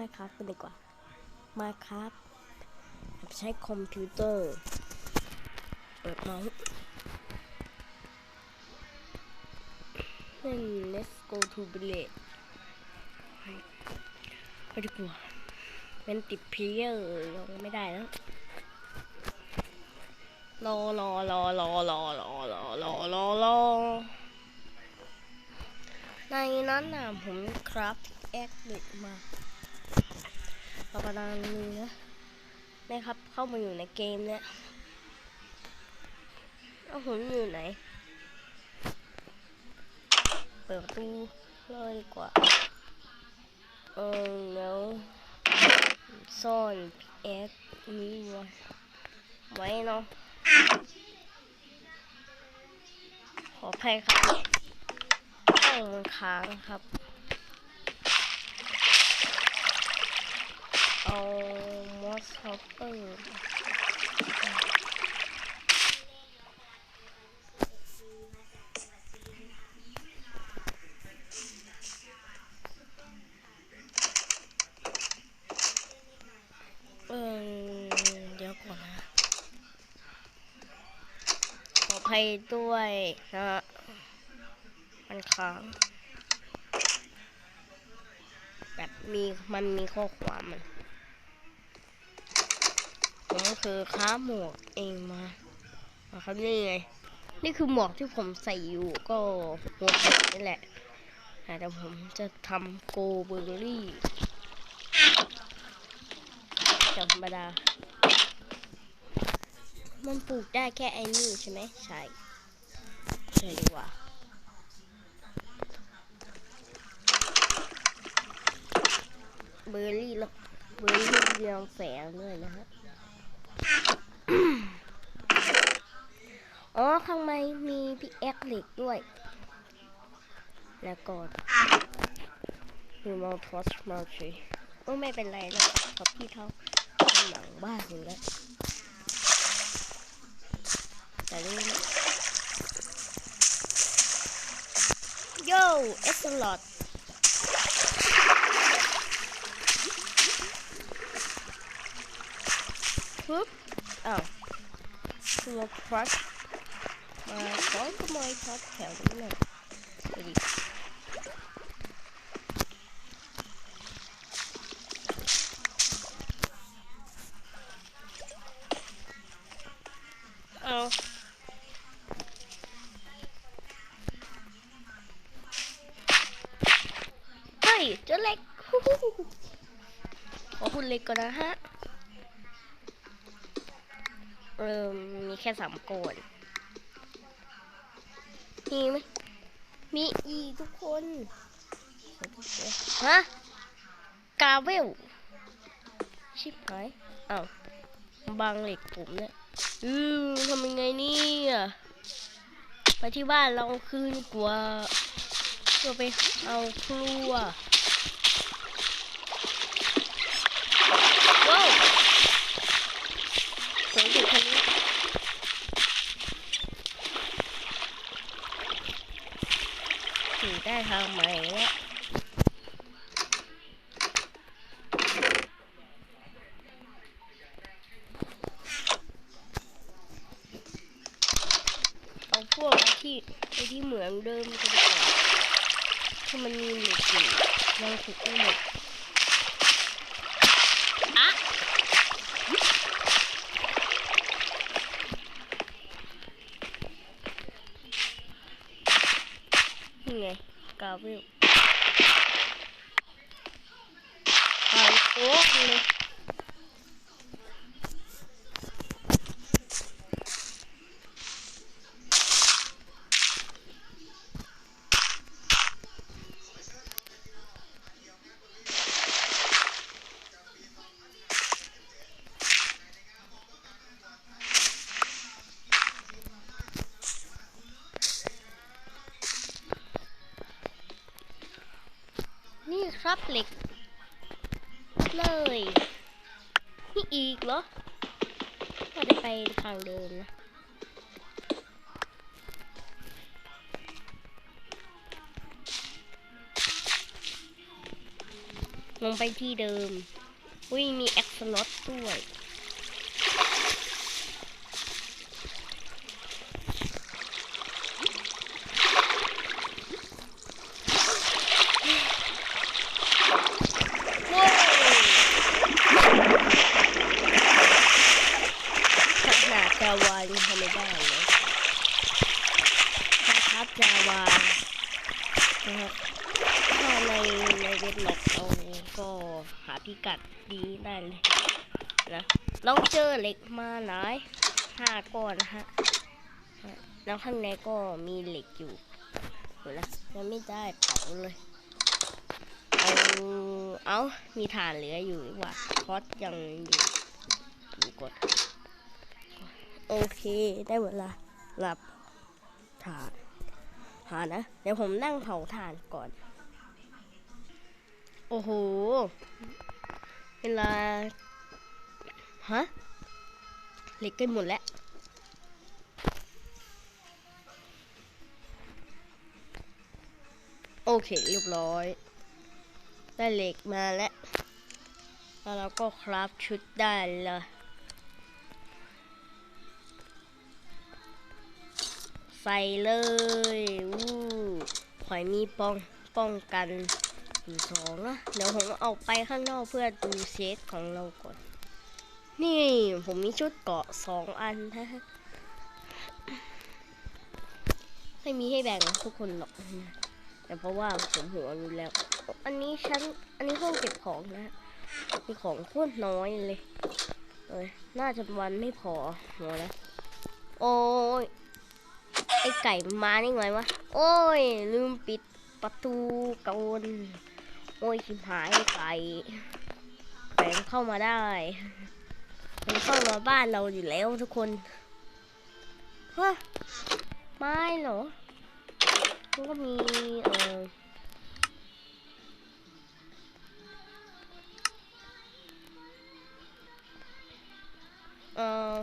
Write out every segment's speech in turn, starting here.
มาครับกันดีกว่า มาครับใช้คอมพิวเตอร์ เปิดเมาส์เล่น let's go to village ไปดีกว่าเป็นติดเพลียร์ลงไม่ได้แล้วรอรอรอรอรอรอรอรอรอรอในนั้นน่ะผมครับแอคเด็กมา เรากำลังนี้นะนะครับเข้ามาอยู่ในเกมเนี่ยเอาผมอยู่ไหน เปิดประตูเลยดีกว่า เออแล้วซ่อนแอคนี้ไว้ไว้เนาะขออภัยครับห้องมันค้างครับ เอามอสฮอปเปอร์เออเดี๋ยวก่อนนะขอภัยด้วยนะมันค้างแบบมีมันมีข้อความมัน ผมคือค้าหมวกเองมานะครับนี่ไงนี่คือหมวกที่ผมใส่อยู่ก็หัวเข็นี่แหละแต่ผมจะทำโกเบอร์รี่ธรรมดา มันปลูกได้แค่ไอ้นี่ใช่ไหมใช่ใช่ดีกว่าเบอร์รี่แล้วเบอร์รี่เรืองแสงด้วยนะฮะ อ๋อ ข้างในมีพี่แอคเหล็กด้วย แล้วก็มีมอลทอสมาชีโอ้ไม่เป็นไรนะครับพี่เขาหลังบ้านอยู่แล้วแต่นี่โย่เอสลอดปึ๊บอ้าวตัวครัช มาขอขโมยท็อปแถวนี้หน่อยไปดิเอาเฮ้ยเจ้าเล็กขอคุณเล็กก่อนนะฮะเออมีแค่สามโกน มีไหมมีอีทุกคน ฮะ กาเวล ชิบหายอ้าวบางเหล็กผมเนี่ยอือทำยังไงเนี่ยไปที่บ้านเราคืนกว่าเพื่อไปเอาครัวาวเสียงเด็กคนนี้ถือได้ทางใหม่แล้วเอา พวกที่ไอ้ที่เหมือนเดิมกันดีกว่าที่มันมีเหล็กอยู่ยังถูกไม่หมดอะนี่ไงกาวิลหายโค้กเลย ครับเหล็ก เลย นี่อีกเหรอก็จะไปทางเดิมนะลงไปที่เดิม อุ้ยมีแอคสล็อตด้วย โว้ยขนาดจาวายังทำไม่ได้เลยนะครับจาวานะครับถ้าใน ในเว็บล็อกเอาก็หาพิกัดดีได้เลยนะเราเจอเหล็กมาหลายห้าก้อนนะฮะแล้วข้างในก็มีเหล็กอยู่เห็นนะยังไม่ได้เผาเลยเอาเอามีฐานเหลืออยู่ดีกว่าคอสยังอยู่อยู่กดโอเคได้เวลาหลับฐานฐานนะ เดี๋ยวผมนั่งเผาถ่านก่อน โอ้โห เวลา ฮะ เหล็กกล้หมดแล้ว โอเค เรียบร้อย ได้เหล็กมาแล้ว แล้วเราก็คราฟชุดได้เลยใส่เลยวู้ขอยมีป้องป้องกัน สองนะ เดี๋ยวผมเอาไปข้างนอกเพื่อดูเซตของเราก่อน นี่ผมมีชุดเกาะสองอันนะไม่มีให้แบ่งทุกคนหรอกแต่เพราะว่าผมหัวรู้แล้ว อันนี้ฉันอันนี้ห้องเก็บของนะ มีของโคตรน้อยเลยเอ้ยน่าจะวันไม่พอหัวนะโอ้ยไอไก่มันมาไงวะ โอ้ย ลืมปิดประตูกรน โอ้ยชิมหายไอ้ไก่แฝงเข้ามาได้มันเข้ามาบ้านเราอยู่แล้วทุกคนฮะไม่เหรอมันก็มีเออเออ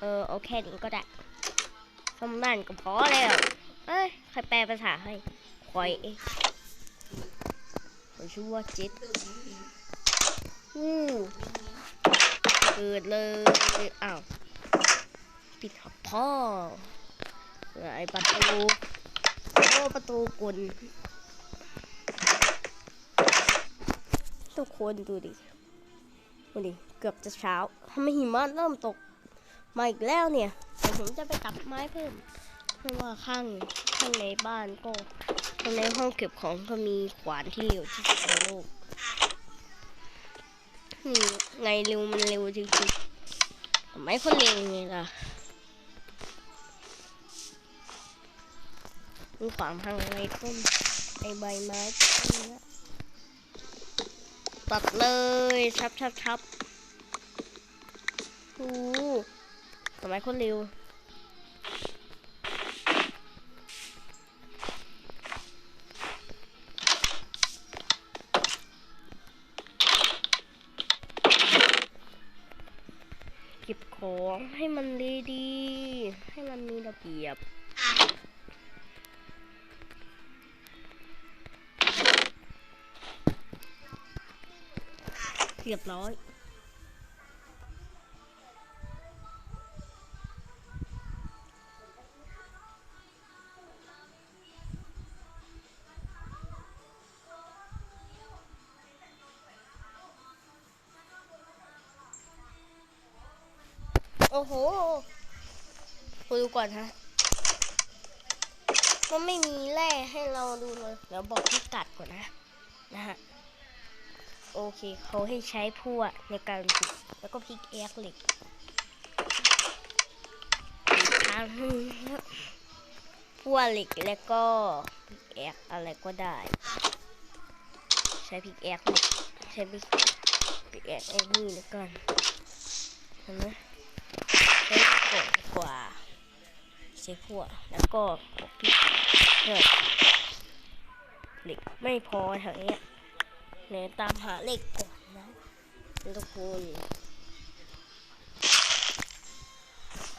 เออโอเคนี้ก็ได้สำนันก็พอแล้ว เอ้ยใครแปลภาษาให้คอยเองเขาชื่อว่าจิตอู้เกิดเลยอ้าวปิดหับพ่อไอประตูโอ้ประตูกุนทุกคนดูดิดูดิเกือบจะเช้าทำไมหิมะเริ่มตก มาอีกแล้วเนี่ยเดี๋ยวผมจะไปตัดไม้เพิ่ม เพราะว่าข้างข้างในบ้านก็ข้างในห้องเก็บของก็มีขวานที่เร็วที่สุดในโลกนี่ไงเร็วมันเร็วจริงๆทำไมคนเร็วไงล่ะมีขวางพังในต้นไอใบไม้ต้นนี้ตัดเลยชับชับชับโหูทำไมคนเร็ว ก็บของให้มันดีๆ ให้มันมีระเบียบเรียบร้อย โอ้โหมาดูก่อนฮะ มันไม่มีแร่ให้เราดูเลยเดี๋ยวบอกพิกัดก่อนนะ นะฮะ โอเคเขาให้ใช้พั่วในการขุดแล้วก็พลิกแอกเหล็กทางพั่วเหล็กแล้วก็พลิกแอกอะไรก็ได้ ใช้พลิกแอกเหล็กใช้พลิกพลิกแอกไอ้นี่แล้วกันเห็นไหม เซฟัวแล้วก็พิกเหล็กไม่พอแถวนี้เนี่ยตามหาเหล็กก่อนนะทุกคน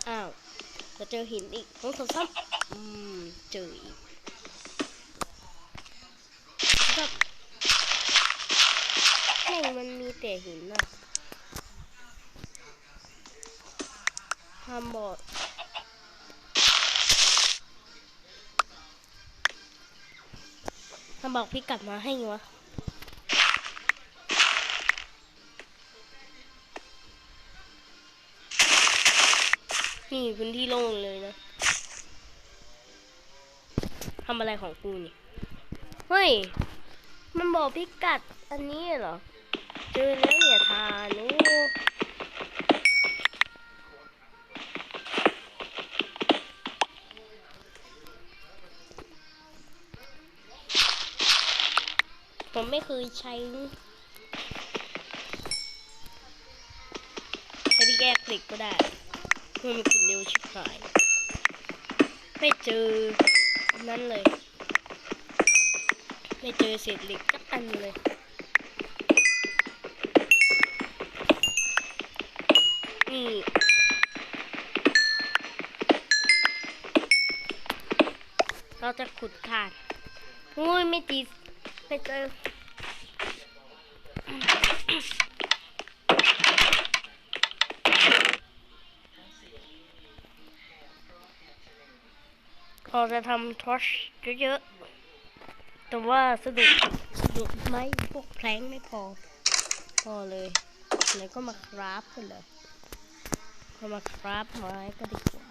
อ้าวจะเจอหินอีกต้องสซ้ำอืมเจออีกแบบแห่งมันมีแต่หินนะทำบอด ห้ามบอกพี่กลับมาให้วะนี่พื้นที่โล่งเลยนะทำอะไรของกูนี่ เฮ้ย มันบอกพิกัดอันนี้เหรอ เจอแล้วเนี่ยทานุ ผมไม่เคยใช้ใช้ที่แก้คลิกก็ได้เพื่อมันขุดเร็วชิบหาย ไม่เจอนั้นเลย ไม่เจอเศษเหล็กสักอันเลยนี่เราจะขุดถ่านอุ้ยไม่ตีไม่เจอ เราจะทำทอชเยอะๆ แต่ว่าสะดุดสะดุดไม้พวกแพลงไม่พอ พอเลยเลยก็มาคราฟกันเลยก็มาคราฟไม้ก็ดีกว่า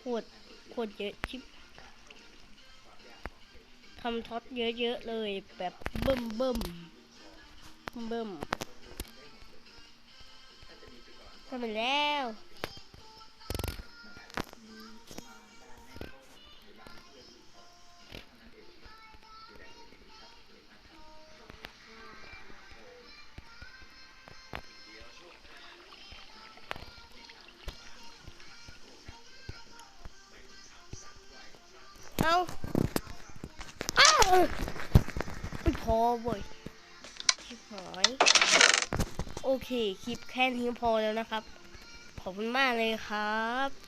ขวดขวดเยอะชิบทำท็อตเยอะๆเลยแบบเบิ่มเบิ่มเบิ่มทำไปแล้ว บ่อเว้ยชิบหอยโอเค คลิปแค่นี้พอแล้วนะครับ ขอบคุณมากเลยครับ